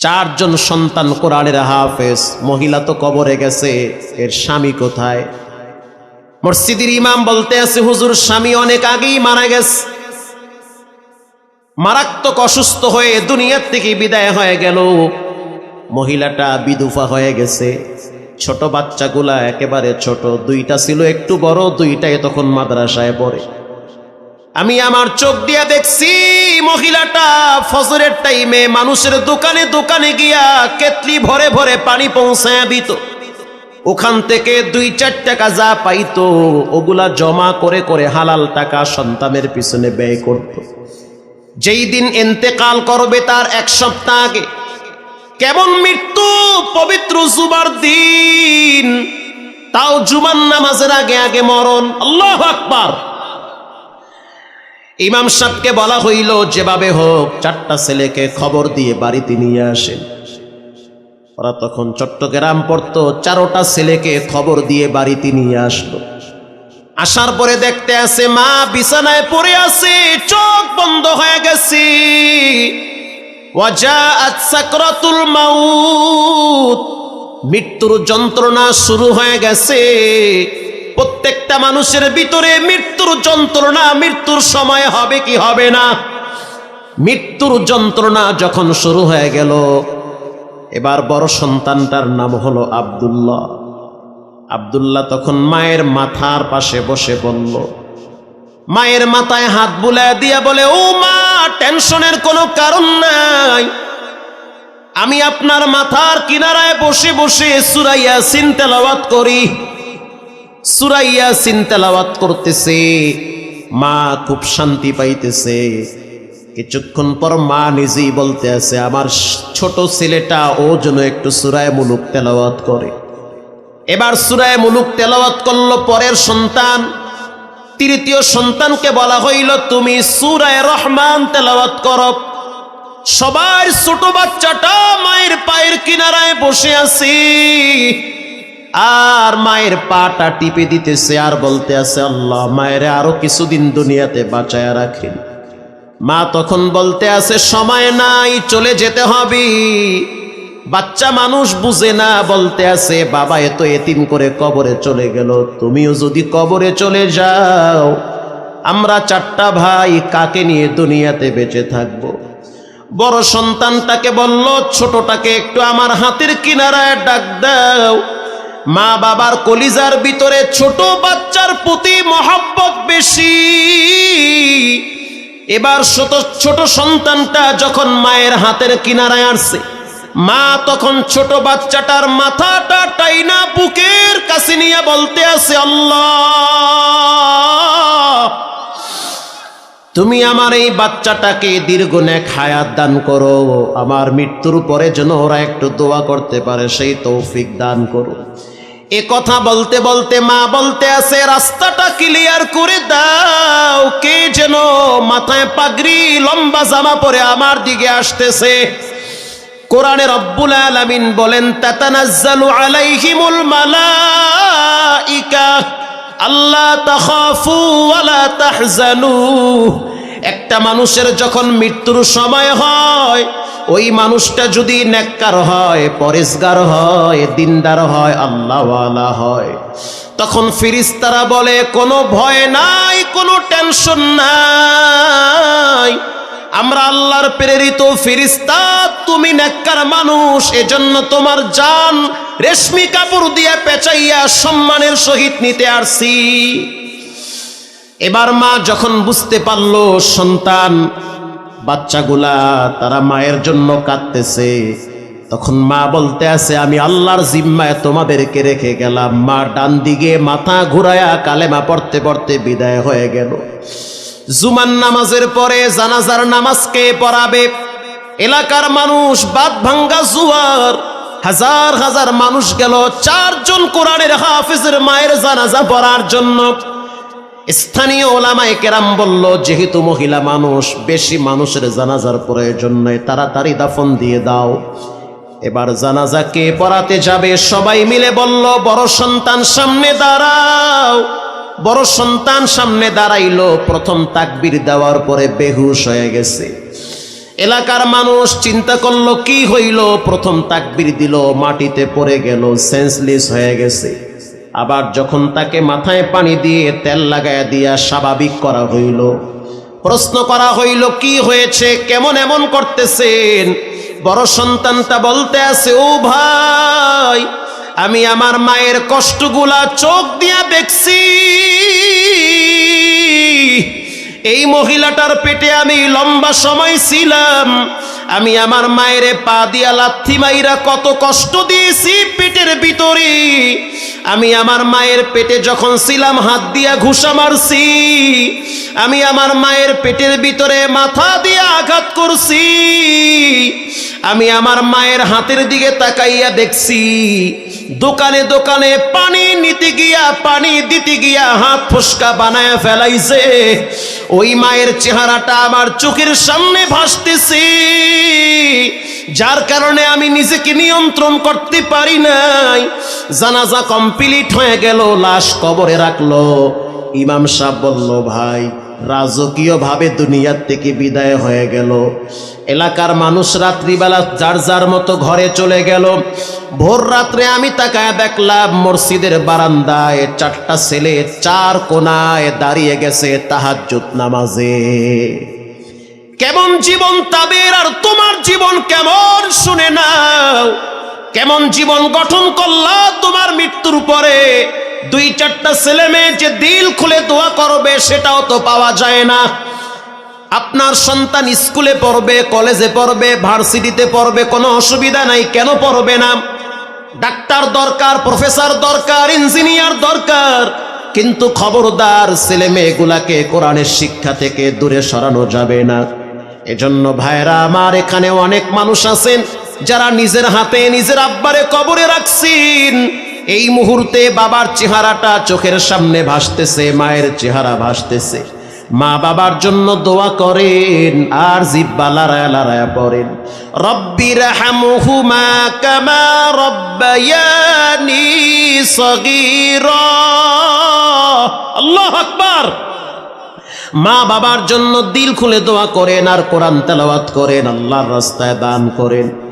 চারজন সন্তান কোরআনের হাফেজ, মহিলা তো কবরে গেছে, এর স্বামী কোথায়? মসজিদের ইমাম বলতে আছে, হুজুর, স্বামী অনেক আগেই মারা গেছে। মারাত্মক অসুস্থ হয়ে দুনিয়ার থেকে বিদায় হয়ে গেল। মহিলাটা বিধুফা হয়ে গেছে। ছোট বাচ্চাগুলা একেবারে ছোট, দুইটা ছিল একটু বড়, দুইটাই তখন মাদ্রাসায় পড়ে। আমি আমার চোখ দিয়া দেখছি মহিলাটা ফজরের টাইমে মানুষের দোকানে দোকানে গিয়া কেতলি ভরে ভরে পানি পৌঁছায় দিত। ওখান থেকে দুই চার টাকা যা পাইতো, ওগুলা জমা করে করে হালাল টাকা সন্তানের পিছনে ব্যয় করত। যেই দিন এন্তেকাল করবে তার এক সপ্তাহ আগে। কেমন মৃত্যু? পবিত্র জুবার দিন। তাও জুমান নামাজের আগে আগে মরণ। আল্লাহ আকবার। ইমাম সাহেবকে বলা হইল, যেভাবে হোক, চারটা ছেলেকে খবর দিয়ে বাড়িতে নিয়ে আসেন। ওরা তখন চট্টগ্রাম পড়তো, চারোটা ছেলেকে খবর দিয়ে বাড়িতে নিয়ে আসলো। আসার পরে দেখতে আসে মা, বিছানায় পড়ে আছে, চোখ বন্ধ হয়ে গেছে। মৃত্যুর যন্ত্রণা শুরু হয়ে গেছে। প্রত্যেকটা মানুষের ভিতরে মৃত্যুর যন্ত্রণা মৃত্যুর সময় হবে কি হবে না? মৃত্যুর যন্ত্রণা যখন শুরু হয়ে গেল, এবার বড় সন্তানটার নাম হলো আব্দুল্লাহ। আব্দুল্লাহ তখন মায়ের মাথার পাশে বসে বলল, মায়ের মাথায় হাত বুলায় দিয়া বলে, ও মা, টেনশনের কোনো কারণ নাই। আমি আপনার মাথার কিনারায় বসে বসে সুরাইয়া সিনতেলাওয়াত করি। সুরাইয়া সিনতেলাওয়াত করতেছে। মা খুব শান্তি পাইতেছে। কিছুক্ষণ পর মা নিজেই বলতে আছে, আমার ছোট ছেলেটা ও যেন একটু সুরায় মুলুক তেলাওয়াত করে। এবার সুরায় মুলুক তেলাওয়াত করল পরের সন্তান। তৃতীয় সন্তানকে বলা হইল, তুমি সুরায় রহমান তেলাওয়াত কর। সবার ছোট বাচ্চাটা মায়ের পায়ের কিনারায় বসে আছি। আর মায়ের পাটা টিপে দিতেছে আর বলতে আছে, আল্লাহ, মায়ের আরও কিছুদিন দুনিয়াতে বাঁচায় রাখেন। মা তখন বলতে আছে, সময় নাই, চলে যেতে হবে। বাচ্চা মানুষ বুঝে না, বলতে আছে, বাবা এত এতিম করে কবরে চলে গেল, তুমিও যদি কবরে চলে যাও, আমরা চারটা ভাই কাকে নিয়ে দুনিয়াতে বেঁচে থাকব? বড় সন্তানটাকে বলল, ছোটটাকে একটু আমার হাতের কিনারায় ডাক দাও। মা বাবার কলিজার ভিতরে ছোট বাচ্চার প্রতি মহাব্বত বেশি। এবার ছোট ছোট সন্তানটা যখন মায়ের হাতের কিনারায় আসছে, মা তখন ছোট বাচ্চাটার মাথাটা টাইনা বুকের কাছে নিয়ে বলতে আছে, আল্লাহ, তুমি আমার এই বাচ্চাটাকে দীর্ঘ নেক হায়াত দান করো। আমার মৃত্যুর পরে যেন ওরা একটু দোয়া করতে পারে, সেই তৌফিক দান করো। এ কথা বলতে বলতে মা বলতে আছে, রাস্তাটা ক্লিয়ার করে দাও। কে যেন মাথায় পাগড়ি, লম্বা জামা পরে আমার দিকে আসতেছে। কোরআনে রব্বুল আলামিন বলেন, তাতানাজ্জালু আলাইহিমুল মালাইকা আল্লাহ তাখাফু ওয়ালা তাহজানু। একটা মানুষের যখন মৃত্যুর সময় হয় ওই মানুষটা যদি নেককার হয়, পরেশগার হয়, দিনদার হয়, আল্লাহওয়ালা হয়, তখন ফিরিস্তারা বলে, কোনো ভয় নাই, কোনো টেনশন নাই। আমরা আল্লাহর প্রেরিত ফিরিস্তা, তুমি নেককার মানুষ, এজন্য তোমার জান রেশমি কাপড় দিয়ে পেঁচাইয়া সম্মানের সহিত নিতে আসছি। এবার মা যখন বুঝতে পারল, সন্তান বাচ্চাগুলা তারা মায়ের জন্য কাঁদতেছে। তখন মা বলতে আছে, আমি আল্লাহর জিম্মায় তোমাদেরকে রেখে গেলাম। মা ডান দিকে মাথা ঘুরায়া কালেমা পড়তে পড়তে বিদায় হয়ে গেল। জুমান নামাজের পরে জানাজার নামাজকে পড়াবে? এলাকার মানুষ, বাদ ভাঙ্গা জুয়ার। হাজার হাজার মানুষ গেল চারজন কোরআনের হাফিজের মায়ের জানাজা পড়ার জন্য। স্থানীয় ওলামায় কেরাম বলল, যেহেতু মহিলা মানুষ, বেশি মানুষের জানাজার প্রয়োজন নয় তাড়াতাড়ি দাফন দিয়ে দাও। এবার জানাজাকে পড়াতে যাবে, সবাই মিলে বলল, বড় সন্তান সামনে দাঁড়াও। বড় সন্তান সামনে দাঁড়াইলো, প্রথম তাকবির দেওয়ার পরে বেহুশ হয়ে গেছে। এলাকার মানুষ চিন্তা করল, কি হইল? প্রথম তাকবির দিল, মাটিতে পড়ে গেল সেন্সলেস হয়ে গেছে। আবার যখন তাকে মাথায় পানি দিয়ে তেল লাগায় দিয়া স্বাভাবিক করা হইল। প্রশ্ন করা হইল, কি হয়েছে? কেমন এমন করতেছেন? বড় সন্তানটা বলতে আছে, ও ভাই, আমি আমার মায়ের কষ্টগুলা চোখ দিয়া দেখছি। এই মহিলাটার পেটে আমি লম্বা সময় ছিলাম। আমি আমার মায়ের পা দিয়া লাথি মাইরা কত কষ্ট দিয়েছি পেটের ভিতরে। আমি আমার মায়ের পেটে যখন ছিলাম, হাত দিয়া ঘুষা মারছি। আমি আমার মায়ের পেটের ভিতরে মাথা দিয়ে আঘাত করছি। আমি আমার মায়ের হাতের দিকে তাকাইয়া দেখছি। দোকানে দোকানে পানি নিতে গিয়া, পানি দিতে গিয়া হাত ফুসকা বানায় ফেলাইছে। ওই মায়ের চেহারাটা আমার চোখের সামনে ভাসতেছে। যার কারণে আমি নিজেকে নিয়ন্ত্রণ করতে পারি নাই। জানাজা কমপ্লিট হয়ে গেল, লাশ কবরে রাখল। ইমাম সাহেব বলল, ভাই রাজকীয় ভাবে দুনিয়ার থেকে বিদায় হয়ে গেল। এলাকার মানুষ রাত্রিবেলা যার যার মতো ঘরে চলে গেল। ভোর রাত্রে আমি তাকায় দেখলাম মসজিদের বারান্দায় চারটা ছেলে চার কোনায় দাঁড়িয়ে গেছে তাহাজ্জুদ নামাজে। কেমন জীবন তাদের আর তোমার জীবন কেমন শুনে নাও। কেমন জীবন গঠন করলা তোমার মৃত্যুর পরে দুই চারটা ছেলে মেয়ে যে দিল খুলে দোয়া করবে, সেটাও তো পাওয়া যায় না। আপনার সন্তান স্কুলে পড়বে, কলেজে পড়বে, ভার্সিটিতে পড়বে, কোনো অসুবিধা নাই, কেন পড়বে না? ডাক্তার দরকার, প্রফেসর দরকার, ইঞ্জিনিয়ার দরকার। কিন্তু খবরদার ছেলে মেয়েগুলাকে কোরআনের শিক্ষা থেকে দূরে সরানো যাবে না। এজন্য ভাইরা আমার এখানে অনেক মানুষ আছেন, যারা নিজের হাতে নিজের আব্বারে কবরে রাখছেন। এই মুহূর্তে বাবার চেহারাটা চোখের সামনে ভাসতেছে, মায়ের চেহারা ভাসতেছে। মা বাবার জন্য দোয়া করেন, আর জিব্বা লারায় লারায় পড়েন। রব্বির হামহুমা কামা রব্বায়ানি সগীরা। আল্লাহু আকবার! মা বাবার জন্য দিল খুলে দোয়া করেন, আর কোরআন তেলাওয়াত করেন, আল্লাহর রাস্তায় দান করেন।